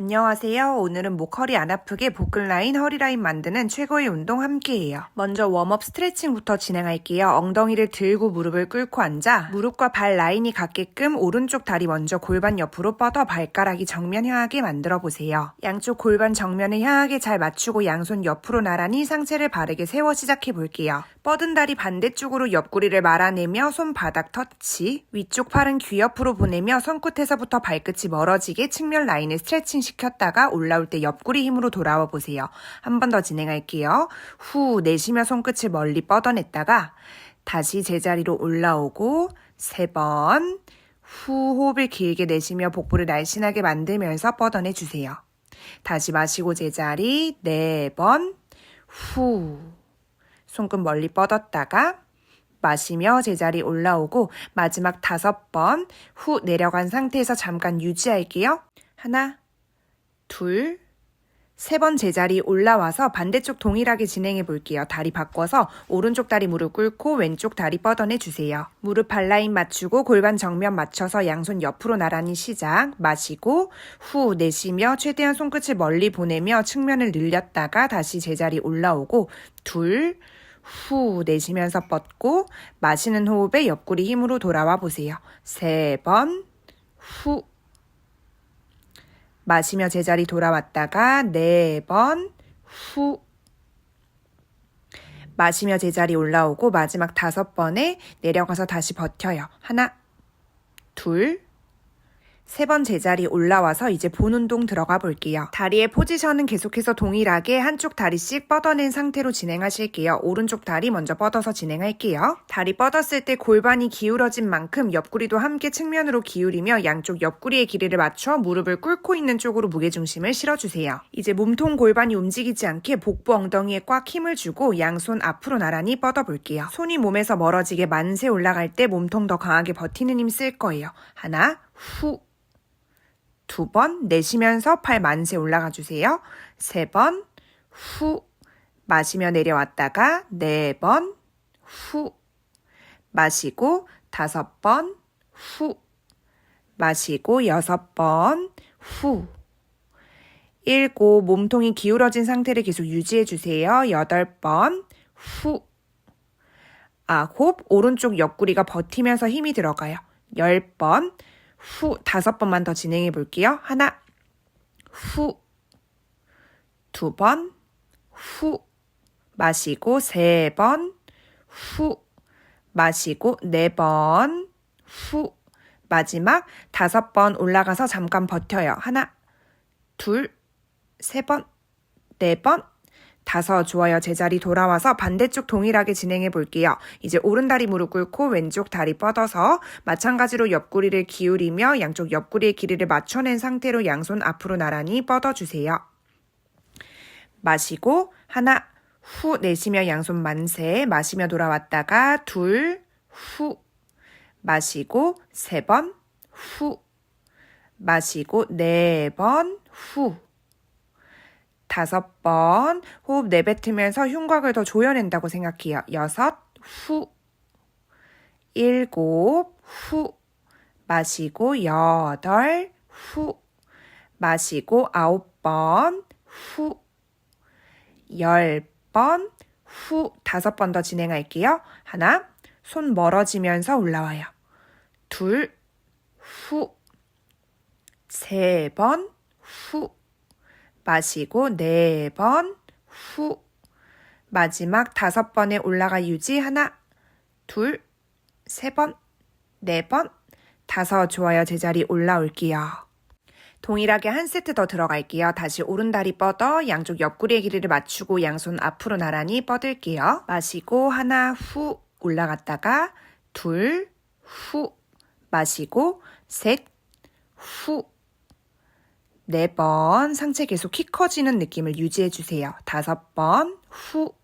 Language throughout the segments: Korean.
안녕하세요. 오늘은 목 허리 안 아프게 복근 라인, 허리 라인 만드는 최고의 운동 함께해요. 먼저 웜업 스트레칭부터 진행할게요. 엉덩이를 들고 무릎을 꿇고 앉아 무릎과 발 라인이 같게끔 오른쪽 다리 먼저 골반 옆으로 뻗어 발가락이 정면 향하게 만들어 보세요. 양쪽 골반 정면을 향하게 잘 맞추고 양손 옆으로 나란히 상체를 바르게 세워 시작해 볼게요. 뻗은 다리 반대쪽으로 옆구리를 말아내며 손바닥 터치, 위쪽 팔은 귀 옆으로 보내며 손끝에서부터 발끝이 멀어지게 측면 라인을 스트레칭 시켰다가 올라올 때 옆구리 힘으로 돌아와 보세요. 한 번 더 진행할게요. 후 내쉬며 손끝을 멀리 뻗어냈다가 다시 제자리로 올라오고 세 번, 후 호흡을 길게 내쉬며 복부를 날씬하게 만들면서 뻗어내 주세요. 다시 마시고 제자리 네 번, 후. 손끝 멀리 뻗었다가 마시며 제자리 올라오고 마지막 다섯 번 후 내려간 상태에서 잠깐 유지할게요. 하나, 둘, 세 번 제자리 올라와서 반대쪽 동일하게 진행해 볼게요. 다리 바꿔서 오른쪽 다리 무릎 꿇고 왼쪽 다리 뻗어내 주세요. 무릎 발라인 맞추고 골반 정면 맞춰서 양손 옆으로 나란히 시작. 마시고 후 내쉬며 최대한 손끝을 멀리 보내며 측면을 늘렸다가 다시 제자리 올라오고 둘, 후 내쉬면서 뻗고 마시는 호흡에 옆구리 힘으로 돌아와 보세요. 세 번, 후 마시며 제자리 돌아왔다가 네 번, 후. 마시며 제자리 올라오고 마지막 다섯 번에 내려가서 다시 버텨요. 하나, 둘, 세 번 제자리 올라와서 이제 본 운동 들어가 볼게요. 다리의 포지션은 계속해서 동일하게 한쪽 다리씩 뻗어낸 상태로 진행하실게요. 오른쪽 다리 먼저 뻗어서 진행할게요. 다리 뻗었을 때 골반이 기울어진 만큼 옆구리도 함께 측면으로 기울이며 양쪽 옆구리의 길이를 맞춰 무릎을 꿇고 있는 쪽으로 무게중심을 실어주세요. 이제 몸통 골반이 움직이지 않게 복부 엉덩이에 꽉 힘을 주고 양손 앞으로 나란히 뻗어 볼게요. 손이 몸에서 멀어지게 만세 올라갈 때 몸통 더 강하게 버티는 힘 쓸 거예요. 하나, 후, 두 번 내쉬면서 팔 만세 올라가 주세요. 세 번, 후, 마시며 내려왔다가 네 번, 후, 마시고 다섯 번, 후, 마시고 여섯 번, 후. 일곱, 몸통이 기울어진 상태를 계속 유지해 주세요. 여덟 번, 후. 아홉, 오른쪽 옆구리가 버티면서 힘이 들어가요. 열 번, 후 다섯 번만 더 진행해 볼게요. 하나, 후, 두 번, 후, 마시고 세 번, 후, 마시고 네 번, 후, 마지막 다섯 번 올라가서 잠깐 버텨요. 하나, 둘, 세 번, 네 번, 다섯 좋아요 제자리 돌아와서 반대쪽 동일하게 진행해 볼게요. 이제 오른다리 무릎 꿇고 왼쪽 다리 뻗어서 마찬가지로 옆구리를 기울이며 양쪽 옆구리의 길이를 맞춰낸 상태로 양손 앞으로 나란히 뻗어주세요. 마시고 하나 후 내쉬며 양손 만세 마시며 돌아왔다가 둘 후 마시고 세 번 후 마시고 네 번 후 다섯 번 호흡 내뱉으면서 흉곽을 더 조여낸다고 생각해요. 여섯, 후, 일곱, 후, 마시고 여덟, 후, 마시고 아홉 번, 후, 열 번, 후, 다섯 번 더 진행할게요. 하나, 손 멀어지면서 올라와요. 둘, 후, 세 번, 후, 마시고 네 번, 후. 마지막 다섯 번에 올라가 유지 하나, 둘, 세 번, 네 번, 다섯 좋아요 제자리 올라올게요. 동일하게 한 세트 더 들어갈게요. 다시 오른다리 뻗어 양쪽 옆구리의 길이를 맞추고 양손 앞으로 나란히 뻗을게요. 마시고 하나 후 올라갔다가 둘, 후 마시고 셋, 후 네 번 상체 계속 키 커지는 느낌을 유지해 주세요. 다섯 번 후.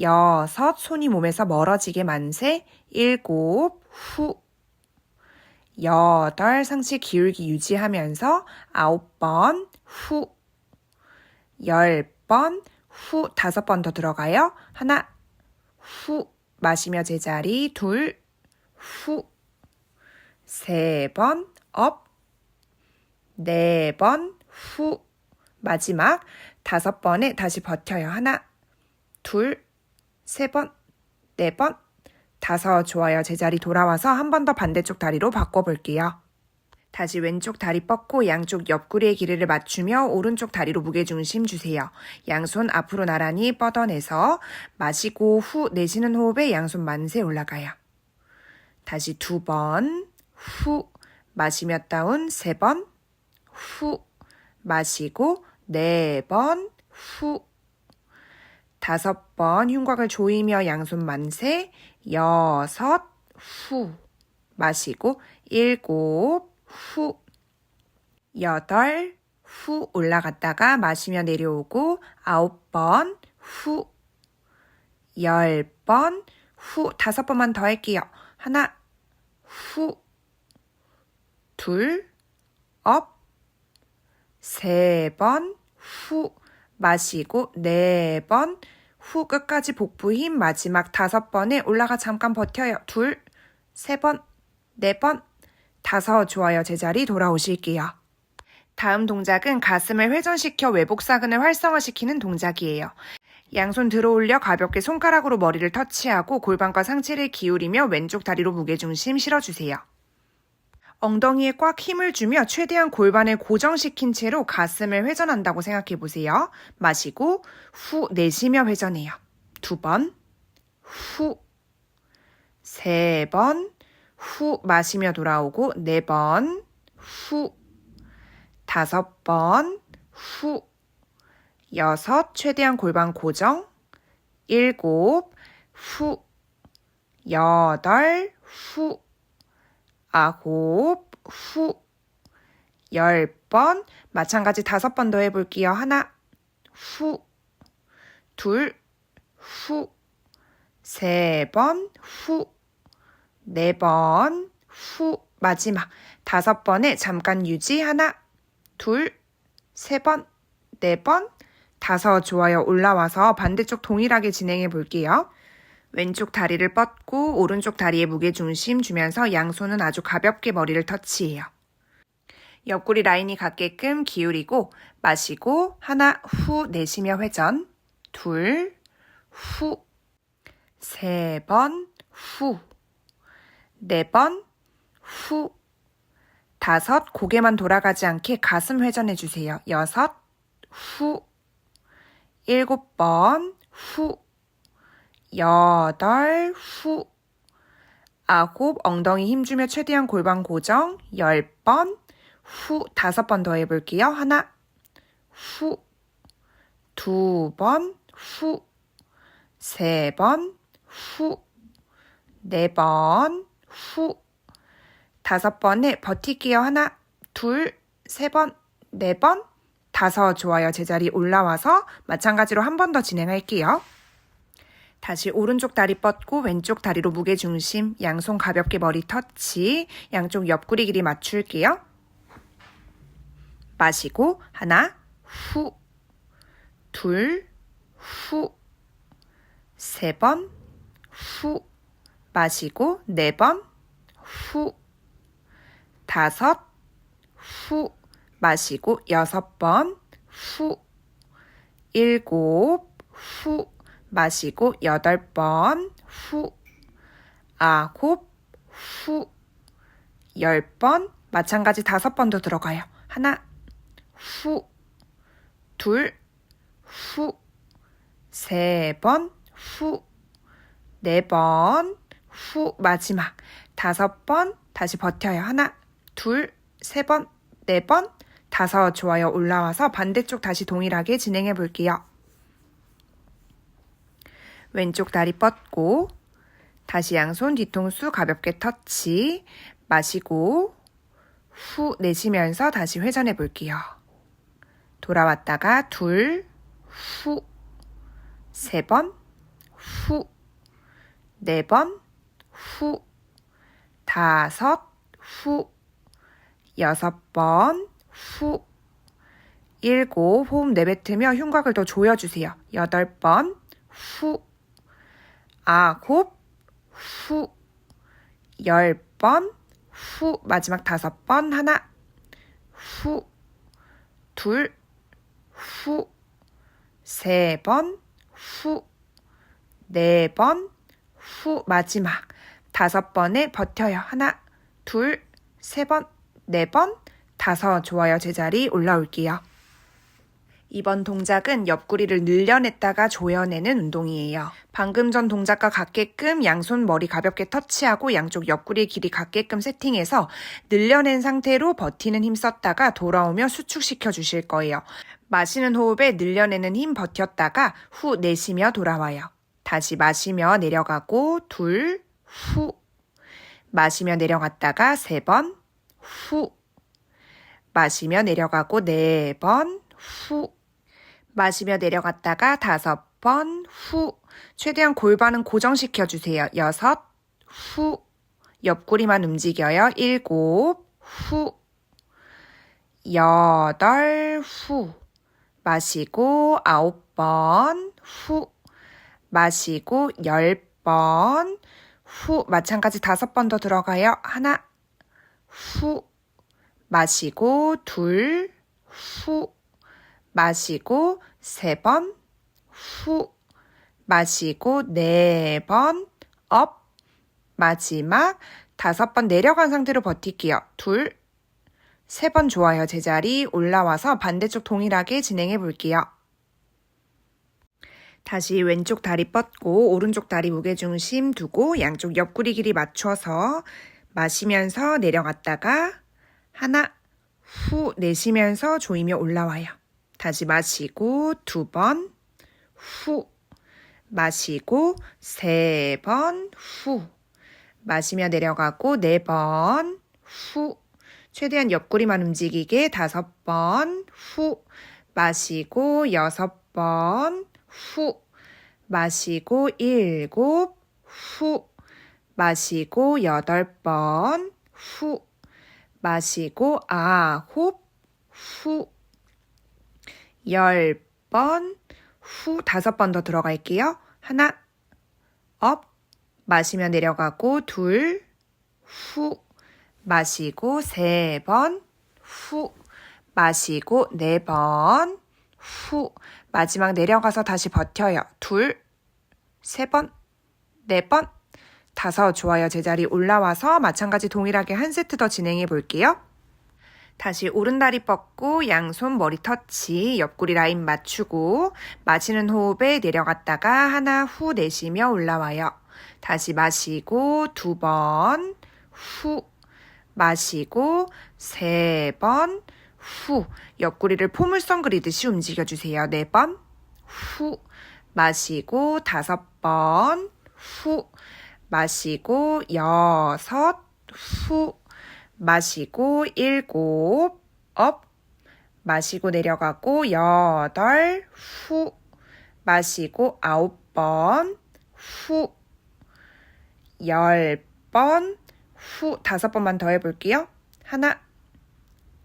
여섯 손이 몸에서 멀어지게 만세. 일곱 후. 여덟 상체 기울기 유지하면서 아홉 번 후. 열 번 후. 다섯 번 더 들어가요. 하나 후. 마시며 제자리 둘 후. 세 번 업. 네 번, 후. 마지막 다섯 번에 다시 버텨요. 하나, 둘, 세 번, 네 번, 다섯. 좋아요. 제자리 돌아와서 한 번 더 반대쪽 다리로 바꿔볼게요. 다시 왼쪽 다리 뻗고 양쪽 옆구리의 길이를 맞추며 오른쪽 다리로 무게중심 주세요. 양손 앞으로 나란히 뻗어내서 마시고 후 내쉬는 호흡에 양손 만세 올라가요. 다시 두 번, 후, 마시며 다운 세 번, 후, 마시고 네 번, 후, 다섯 번 흉곽을 조이며 양손 만세, 여섯, 후, 마시고 일곱, 후, 여덟, 후 올라갔다가 마시며 내려오고 아홉 번, 후, 열 번, 후 다섯 번만 더 할게요. 하나, 후, 둘, 업, 세 번, 후, 마시고 네 번, 후 끝까지 복부 힘 마지막 다섯 번에 올라가 잠깐 버텨요. 둘, 세 번, 네 번, 다섯 좋아요. 제자리 돌아오실게요. 다음 동작은 가슴을 회전시켜 외복사근을 활성화시키는 동작이에요. 양손 들어 올려 가볍게 손가락으로 머리를 터치하고 골반과 상체를 기울이며 왼쪽 다리로 무게중심 실어주세요. 엉덩이에 꽉 힘을 주며 최대한 골반을 고정시킨 채로 가슴을 회전한다고 생각해 보세요. 마시고 후 내쉬며 회전해요. 두 번, 후, 세 번, 후 마시며 돌아오고 네 번, 후, 다섯 번, 후, 여섯, 최대한 골반 고정, 일곱, 후, 여덟, 후, 아홉, 후, 열 번, 마찬가지 다섯 번 더 해볼게요. 하나, 후, 둘, 후, 세 번, 후, 네 번, 후, 마지막 다섯 번에 잠깐 유지. 하나, 둘, 세 번, 네 번, 다섯 좋아요. 올라와서 반대쪽 동일하게 진행해 볼게요. 왼쪽 다리를 뻗고 오른쪽 다리에 무게중심 주면서 양손은 아주 가볍게 머리를 터치해요. 옆구리 라인이 같게끔 기울이고 마시고 하나 후 내쉬며 회전. 둘 후. 세 번 후. 네 번 후. 다섯 고개만 돌아가지 않게 가슴 회전해 주세요. 여섯 후. 일곱 번후 여덟, 후, 아홉, 엉덩이 힘주며 최대한 골반 고정, 열 번, 후, 다섯 번 더 해볼게요. 하나, 후, 두 번, 후, 세 번, 후, 네 번, 후, 다섯 번에 버틸게요. 하나, 둘, 세 번, 네 번, 다섯. 좋아요. 제자리 올라와서 마찬가지로 한 번 더 진행할게요. 다시 오른쪽 다리 뻗고 왼쪽 다리로 무게 중심, 양손 가볍게 머리 터치, 양쪽 옆구리 길이 맞출게요. 마시고 하나, 후, 둘, 후, 세 번, 후, 마시고 네 번, 후, 다섯, 후, 마시고 여섯 번, 후, 일곱, 후, 마시고 여덟 번, 후, 아홉, 후, 열 번, 마찬가지 다섯 번더 들어가요. 하나, 후, 둘, 후, 세 번, 후, 네 번, 후, 마지막 다섯 번, 다시 버텨요. 하나, 둘, 세 번, 네 번, 다섯 좋아요. 올라와서 반대쪽 다시 동일하게 진행해 볼게요. 왼쪽 다리 뻗고 다시 양손 뒤통수 가볍게 터치 마시고 후 내쉬면서 다시 회전해 볼게요. 돌아왔다가 둘, 후, 세 번, 후, 네 번, 후, 다섯, 후, 여섯 번, 후, 일곱, 호흡 내뱉으며 흉곽을 더 조여주세요. 여덟 번, 후, 아홉, 후, 열 번, 후, 마지막 다섯 번, 하나, 후, 둘, 후, 세 번, 후, 네 번, 후, 마지막. 다섯 번에 버텨요. 하나, 둘, 세 번, 네 번, 다섯. 좋아요. 제자리 올라올게요. 이번 동작은 옆구리를 늘려냈다가 조여내는 운동이에요. 방금 전 동작과 같게끔 양손 머리 가볍게 터치하고 양쪽 옆구리 길이 같게끔 세팅해서 늘려낸 상태로 버티는 힘 썼다가 돌아오며 수축시켜 주실 거예요. 마시는 호흡에 늘려내는 힘 버텼다가 후 내쉬며 돌아와요. 다시 마시며 내려가고 둘, 후. 마시며 내려갔다가 세 번, 후. 마시며 내려가고 네 번, 후. 마시며 내려갔다가 다섯 번, 후. 최대한 골반은 고정시켜 주세요. 여섯, 후. 옆구리만 움직여요. 일곱, 후. 여덟, 후. 마시고 아홉 번, 후. 마시고 열 번, 후. 마찬가지 다섯 번 더 들어가요. 하나, 후. 마시고 둘, 후. 마시고 세 번, 후. 마시고 네 번, 업. 마지막 다섯 번 내려간 상태로 버틸게요. 둘, 세 번 좋아요. 제자리 올라와서 반대쪽 동일하게 진행해 볼게요. 다시 왼쪽 다리 뻗고 오른쪽 다리 무게중심 두고 양쪽 옆구리 길이 맞춰서 마시면서 내려갔다가 하나, 후 내쉬면서 조이며 올라와요. 다시 마시고 두 번, 후. 마시고 세 번, 후. 마시며 내려가고 네 번, 후. 최대한 옆구리만 움직이게 다섯 번, 후. 마시고 여섯 번, 후. 마시고 일곱, 후. 마시고 여덟 번, 후. 마시고 아홉, 후. 열 번, 후, 다섯 번 더 들어갈게요. 하나, 업, 마시며 내려가고, 둘, 후, 마시고, 세 번, 후, 마시고, 네 번, 후, 마지막 내려가서 다시 버텨요. 둘, 세 번, 네 번, 다섯, 좋아요. 제자리 올라와서 마찬가지 동일하게 한 세트 더 진행해 볼게요. 다시 오른다리 뻗고 양손 머리 터치 옆구리 라인 맞추고 마시는 호흡에 내려갔다가 하나 후 내쉬며 올라와요. 다시 마시고 두 번, 후 마시고 세 번, 후 옆구리를 포물선 그리듯이 움직여주세요. 네 번, 후 마시고 다섯 번, 후 마시고 여섯, 후 마시고 일곱, 업, 마시고 내려가고 여덟, 후, 마시고 아홉 번, 후, 열 번, 후, 다섯 번만 더 해볼게요. 하나,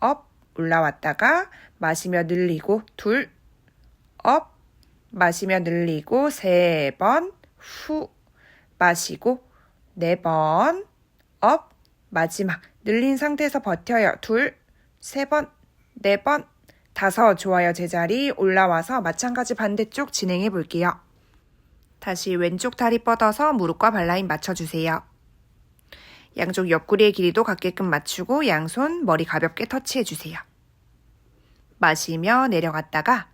업, 올라왔다가 마시며 늘리고 둘, 업, 마시며 늘리고 세 번, 후, 마시고 네 번, 업, 마지막 늘린 상태에서 버텨요. 둘, 세 번, 네 번, 다섯. 좋아요. 제자리 올라와서 마찬가지 반대쪽 진행해 볼게요. 다시 왼쪽 다리 뻗어서 무릎과 발라인 맞춰주세요. 양쪽 옆구리의 길이도 같게끔 맞추고 양손 머리 가볍게 터치해 주세요. 마시며 내려갔다가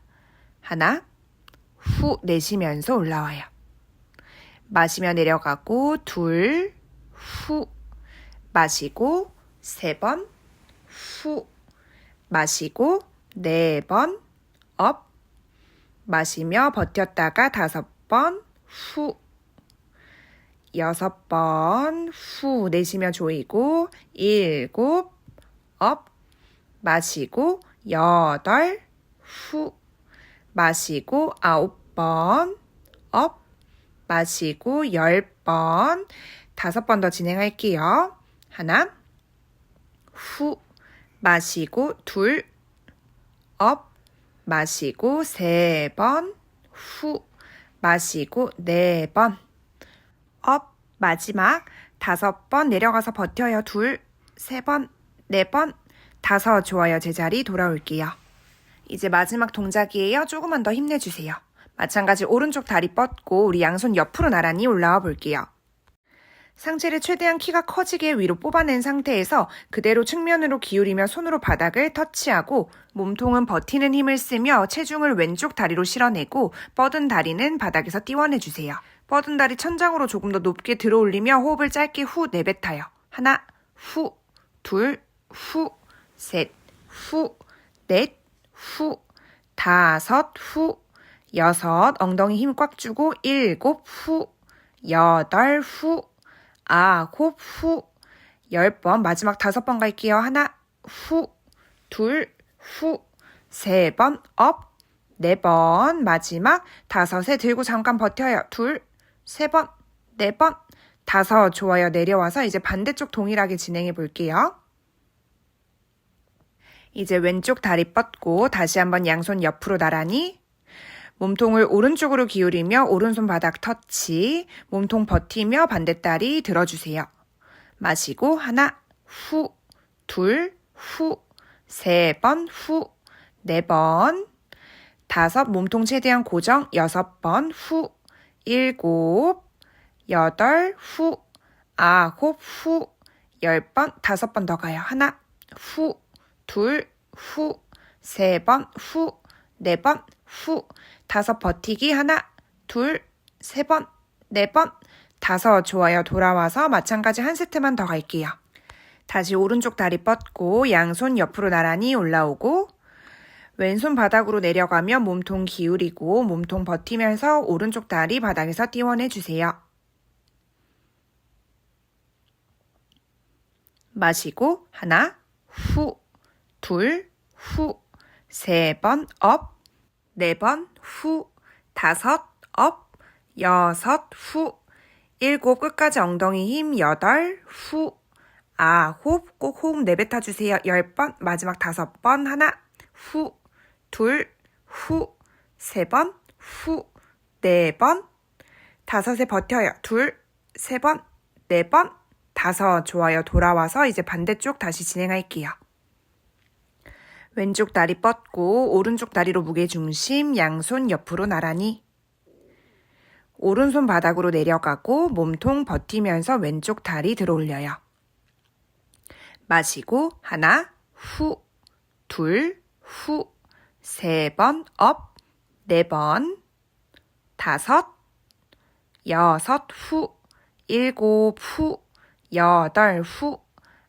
하나, 후 내쉬면서 올라와요. 마시며 내려가고 둘, 후 마시고 세 번, 후 마시고 네 번, 업. 마시며 버텼다가 다섯 번, 후. 여섯 번, 후 내쉬며 조이고 일곱, 업. 마시고 여덟, 후. 마시고 아홉 번, 업. 마시고 열 번, 다섯 번 더 진행할게요. 하나, 후, 마시고 둘, 업, 마시고 세 번, 후, 마시고 네 번, 업, 마지막 다섯 번 내려가서 버텨요. 둘, 세 번, 네 번, 다섯 좋아요. 제자리 돌아올게요. 이제 마지막 동작이에요. 조금만 더 힘내주세요. 마찬가지 오른쪽 다리 뻗고 우리 양손 옆으로 나란히 올라와 볼게요. 상체를 최대한 키가 커지게 위로 뽑아낸 상태에서 그대로 측면으로 기울이며 손으로 바닥을 터치하고 몸통은 버티는 힘을 쓰며 체중을 왼쪽 다리로 실어내고 뻗은 다리는 바닥에서 띄워내주세요. 뻗은 다리 천장으로 조금 더 높게 들어 올리며 호흡을 짧게 후 내뱉어요. 하나, 후, 둘, 후, 셋, 후, 넷, 후, 다섯, 후, 여섯, 엉덩이 힘 꽉 주고 일곱, 후, 여덟, 후, 아홉, 후, 열 번, 마지막 다섯 번 갈게요. 하나, 후, 둘, 후, 세 번, 업, 네 번, 마지막 다섯에 들고 잠깐 버텨요. 둘, 세 번, 네 번, 다섯, 좋아요. 내려와서 이제 반대쪽 동일하게 진행해 볼게요. 이제 왼쪽 다리 뻗고 다시 한번 양손 옆으로 나란히 몸통을 오른쪽으로 기울이며 오른손 바닥 터치, 몸통 버티며 반대다리 들어주세요. 마시고 하나, 후, 둘, 후, 세 번, 후, 네 번, 다섯, 몸통 최대한 고정, 여섯 번, 후, 일곱, 여덟, 후, 아홉, 후, 열 번, 다섯 번 더 가요. 하나, 후, 둘, 후, 세 번, 후, 네 번, 후, 다섯 버티기 하나, 둘, 세 번, 네 번, 다섯 좋아요. 돌아와서 마찬가지 한 세트만 더 갈게요. 다시 오른쪽 다리 뻗고 양손 옆으로 나란히 올라오고 왼손 바닥으로 내려가며 몸통 기울이고 몸통 버티면서 오른쪽 다리 바닥에서 띄워내 주세요. 마시고 하나, 후, 둘, 후, 세 번, 업, 네 번, 후, 다섯, 업, 여섯, 후, 일곱, 끝까지 엉덩이 힘, 여덟, 후, 아홉, 꼭 호흡 내뱉어 주세요. 열 번, 마지막 다섯 번, 하나, 후, 둘, 후, 세 번, 후, 네 번, 다섯에 버텨요. 둘, 세 번, 네 번, 다섯, 좋아요. 돌아와서 이제 반대쪽 다시 진행할게요. 왼쪽 다리 뻗고 오른쪽 다리로 무게 중심 양손 옆으로 나란히 오른손 바닥으로 내려가고 몸통 버티면서 왼쪽 다리 들어 올려요. 마시고 하나, 후, 둘, 후, 세 번, 업, 네 번, 다섯, 여섯, 후, 일곱, 후, 여덟, 후,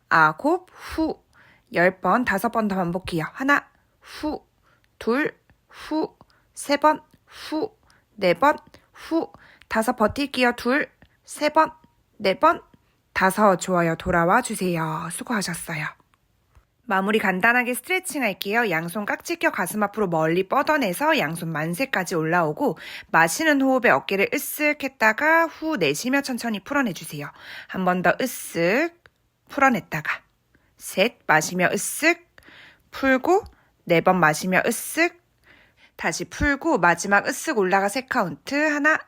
아홉, 후, 열 번, 다섯 번더 반복해요. 하나, 후, 둘, 후, 세 번, 후, 네 번, 후, 다섯 버틸게요. 둘, 세 번, 네 번, 다섯 좋아요. 돌아와 주세요. 수고하셨어요. 마무리 간단하게 스트레칭 할게요. 양손 깍지 껴 가슴 앞으로 멀리 뻗어내서 양손 만세까지 올라오고 마시는 호흡에 어깨를 으쓱 했다가 후 내쉬며 천천히 풀어내주세요. 한 번 더 으쓱 풀어냈다가 셋 마시며 으쓱 풀고 네 번 마시며 으쓱 다시 풀고 마지막 으쓱 올라가 세 카운트 하나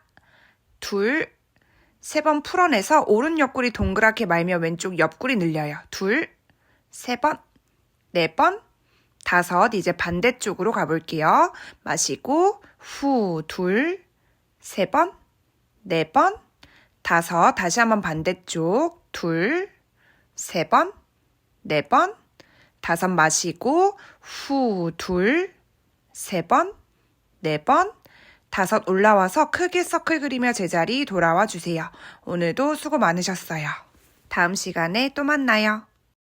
둘 세 번 풀어내서 오른 옆구리 동그랗게 말며 왼쪽 옆구리 늘려요. 둘, 세 번, 네 번, 다섯. 이제 반대쪽으로 가볼게요. 마시고, 후, 둘, 세 번, 네 번, 다섯. 다시 한번 반대쪽. 둘, 세 번, 네 번, 다섯 마시고, 후, 둘, 세 번, 네 번, 다섯 올라와서 크게 서클 그리며 제자리 돌아와 주세요. 오늘도 수고 많으셨어요. 다음 시간에 또 만나요.